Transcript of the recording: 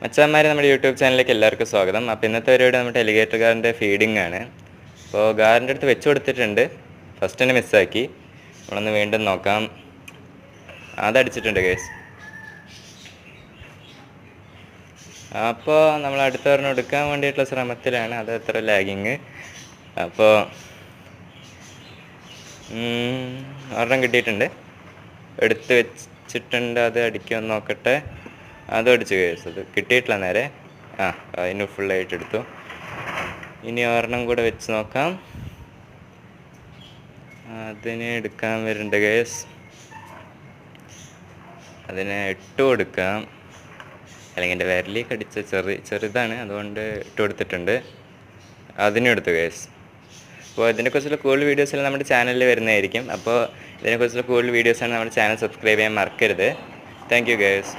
മച്ചാന്മാരെ നമ്മുടെ യൂട്യൂബ് ചാനലിലേക്ക് എല്ലാവർക്കും സ്വാഗതം. അപ്പോൾ ഇന്നത്തെ പരിപാടി നമ്മുടെ എലിഗേറ്റർ കാറിന്റെ ഫീഡിംഗ് ആണ്. അപ്പോൾ ഗാറിന്റെ അടുത്ത് വെച്ച് കൊടുത്തിട്ടുണ്ട്. ഫസ്റ്റ് തന്നെ മിസ്സാക്കി നമ്മളൊന്ന് വീണ്ടും നോക്കാം. അതടിച്ചിട്ടുണ്ട് കേസ് അപ്പോൾ നമ്മൾ അടുത്ത പറഞ്ഞ് എടുക്കാൻ വേണ്ടിയിട്ടുള്ള ശ്രമത്തിലാണ്. അത് എത്ര ലാഗിങ് അപ്പോൾ ഒരെണ്ണം കിട്ടിയിട്ടുണ്ട്. എടുത്ത് വെച്ചിട്ടുണ്ട്. അത് അടിക്കുമെന്ന് നോക്കട്ടെ. അതും അടിച്ചു കഴിച്ചത് കിട്ടിയിട്ടില്ല നേരെ. ആ അതിന് ഫുള്ളായിട്ട് എടുത്തു. ഇനി ഒരെണ്ണം കൂടെ വെച്ച് നോക്കാം. അതിനെ എടുക്കാൻ വരുന്നുണ്ട് കേസ്. അതിനെ ഇട്ട് കൊടുക്കാം. അല്ലെങ്കിൽ എന്റെ വിരലേക്ക് അടിച്ച ചെറു ചെറുതാണ്. അതുകൊണ്ട് ഇട്ട് കൊടുത്തിട്ടുണ്ട്. അതിനും എടുത്തു കേസ്. അപ്പോൾ ഇതിനെക്കുറിച്ചുള്ള കൂടുതൽ വീഡിയോസ് നമ്മുടെ ചാനലിൽ വരുന്നതായിരിക്കും. അപ്പോൾ ഇതിനെക്കുറിച്ചുള്ള കൂടുതൽ വീഡിയോസാണ് നമ്മുടെ ചാനൽ സബ്സ്ക്രൈബ് ചെയ്യാൻ മറക്കരുത്. Thank you guys